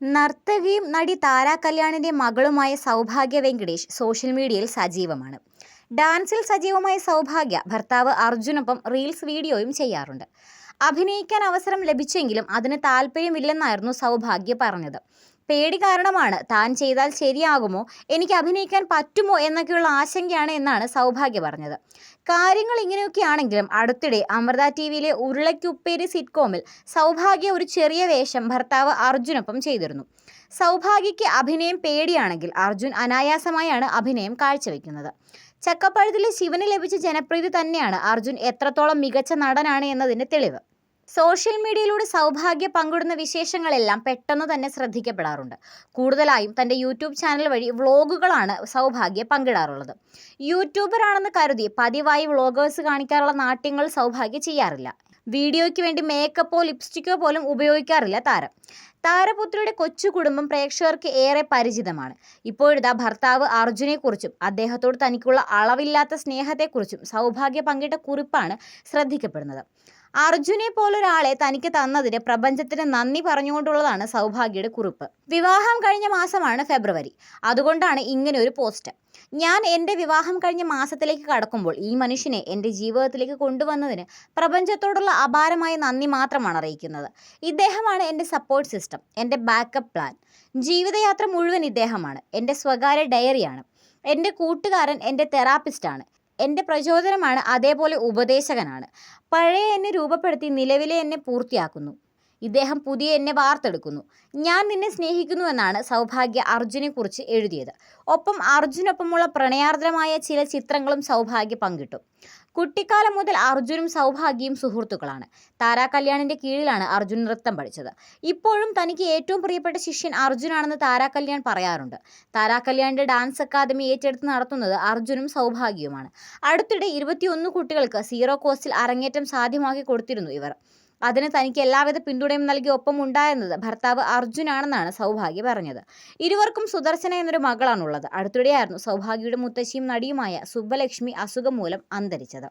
നർത്തകിയും നടി താര കല്യാണിന്റെ മകളുമായ സൗഭാഗ്യ വെങ്കടേഷ് സോഷ്യൽ മീഡിയയിൽ സജീവമാണ്. ഡാൻസിൽ സജീവമായ സൗഭാഗ്യ ഭർത്താവ് അർജുനൊപ്പം റീൽസ് വീഡിയോയും ചെയ്യാറുണ്ട്. അഭിനയിക്കാൻ അവസരം ലഭിച്ചെങ്കിലും അതിന് താല്പര്യമില്ലെന്നായിരുന്നു സൗഭാഗ്യ പറഞ്ഞത്. പേടി കാരണമാണ്. താൻ ചെയ്താൽ ശരിയാകുമോ? എനിക്ക് അഭിനയിക്കാൻ പറ്റുമോ? എന്നൊക്കെയുള്ള ആശങ്കയാണ് എന്നാണ് സൗഭാഗ്യ പറഞ്ഞത്. കാര്യങ്ങൾ ഇങ്ങനെയൊക്കെയാണെങ്കിലും അടുത്തിടെ അമൃത ടി വിയിലെ ഉരുളയ്ക്കുപ്പേരി സിറ്റ്കോമിൽ സൗഭാഗ്യ ഒരു ചെറിയ വേഷം ഭർത്താവ് അർജുനൊപ്പം ചെയ്തിരുന്നു. സൗഭാഗ്യയ്ക്ക് അഭിനയം പേടിയാണെങ്കിൽ അർജുൻ അനായാസമായാണ് അഭിനയം കാഴ്ചവെക്കുന്നത്. ചക്കപ്പഴത്തിലെ ശിവന് ലഭിച്ച ജനപ്രീതി തന്നെയാണ് അർജുൻ എത്രത്തോളം മികച്ച നടനാണ് എന്നതിന്റെ തെളിവ്. സോഷ്യൽ മീഡിയയിലൂടെ സൗഭാഗ്യ പങ്കിടുന്ന വിശേഷങ്ങളെല്ലാം പെട്ടെന്ന് തന്നെ ശ്രദ്ധിക്കപ്പെടാറുണ്ട്. കൂടുതലായും തന്റെ യൂട്യൂബ് ചാനൽ വഴി വ്ളോഗുകളാണ് സൗഭാഗ്യ പങ്കിടാറുള്ളത്. യൂട്യൂബറാണെന്ന് കരുതി പതിവായി വ്ളോഗേഴ്സ് കാണിക്കാറുള്ള നാട്യങ്ങൾ സൗഭാഗ്യ ചെയ്യാറില്ല. വീഡിയോയ്ക്ക് വേണ്ടി മേക്കപ്പോ ലിപ്സ്റ്റിക്കോ പോലും ഉപയോഗിക്കാറില്ല താരം. താരപുത്രിയുടെ കൊച്ചു കുടുംബം പ്രേക്ഷകർക്ക് ഏറെ പരിചിതമാണ്. ഇപ്പോഴിതാ ഭർത്താവ് അർജുനെക്കുറിച്ചും അദ്ദേഹത്തോട് തനിക്കുള്ള അളവില്ലാത്ത സ്നേഹത്തെക്കുറിച്ചും സൗഭാഗ്യ പങ്കിട്ട കുറിപ്പാണ് ശ്രദ്ധിക്കപ്പെടുന്നത്. അർജുനെ പോലൊരാളെ തനിക്ക് തന്നതിന് പ്രപഞ്ചത്തിന് നന്ദി പറഞ്ഞുകൊണ്ടുള്ളതാണ് സൗഭാഗ്യയുടെ കുറിപ്പ്. വിവാഹം കഴിഞ്ഞ മാസമാണ് ഫെബ്രുവരി. അതുകൊണ്ടാണ് ഇങ്ങനെ ഒരു പോസ്റ്റ്. ഞാൻ എന്റെ വിവാഹം കഴിഞ്ഞ മാസത്തിലേക്ക് കടക്കുമ്പോൾ ഈ മനുഷ്യനെ എന്റെ ജീവിതത്തിലേക്ക് കൊണ്ടുവന്നതിന് പ്രപഞ്ചത്തോടുള്ള അപാരമായ നന്ദി മാത്രമാണ് അറിയിക്കുന്നത്. ഇദ്ദേഹമാണ് എന്റെ സപ്പോർട്ട് സിസ്റ്റം എന്റെ ബാക്കപ്പ് പ്ലാൻ ജീവിതയാത്ര മുഴുവൻ ഇദ്ദേഹമാണ്. എന്റെ സ്വകാര്യ ഡയറിയാണ് എന്റെ കൂട്ടുകാരൻ എന്റെ തെറാപ്പിസ്റ്റാണ് എന്റെ പ്രചോദനമാണ് അതേപോലെ ഉപദേശകനാണ്. പഴയ എന്നെ രൂപപ്പെടുത്തി നിലവിലെ എന്നെ പൂർത്തിയാക്കുന്നു. ഇദ്ദേഹം പുതിയ എന്നെ വാർത്തെടുക്കുന്നു. ഞാൻ നിന്നെ സ്നേഹിക്കുന്നു എന്നാണ് സൗഭാഗ്യ അർജുനെക്കുറിച്ച് എഴുതിയത്. ഒപ്പം അർജുനൊപ്പമുള്ള പ്രണയാർദ്രമായ ചില ചിത്രങ്ങളും സൗഭാഗ്യ പങ്കിട്ടു. കുട്ടിക്കാലം മുതൽ അർജുനും സൗഭാഗ്യയും സുഹൃത്തുക്കളാണ്. താരാ കല്യാണിന്റെ കീഴിലാണ് അർജുൻ നൃത്തം പഠിച്ചത്. ഇപ്പോഴും തനിക്ക് ഏറ്റവും പ്രിയപ്പെട്ട ശിഷ്യൻ അർജുനാണെന്ന് താരാ കല്യാൺ പറയാറുണ്ട്. താരാ കല്യാണിന്റെ ഡാൻസ് അക്കാദമി ഏറ്റെടുത്ത് നടത്തുന്നത് അർജുനും സൗഭാഗ്യവുമാണ്. അടുത്തിടെ ഇരുപത്തിയൊന്ന് കുട്ടികൾക്ക് സീറോ കോസ്റ്റിൽ അരങ്ങേറ്റം സാധ്യമാക്കി കൊടുത്തിരുന്നു ഇവർ. അതിന് തനിക്ക് എല്ലാവിധ പിന്തുണയും നൽകി ഒപ്പം ഉണ്ടായിരുന്നത് ഭർത്താവ് അർജുനാണെന്നാണ് സൗഭാഗ്യ പറഞ്ഞത്. ഇരുവർക്കും സുദർശന എന്നൊരു മകളാണുള്ളത്. അടുത്തിടെയായിരുന്നു സൗഭാഗ്യയുടെ മുത്തശ്ശിയും നടിയുമായ സുബ്ബലക്ഷ്മി അസുഖം മൂലം അന്തരിച്ചത്.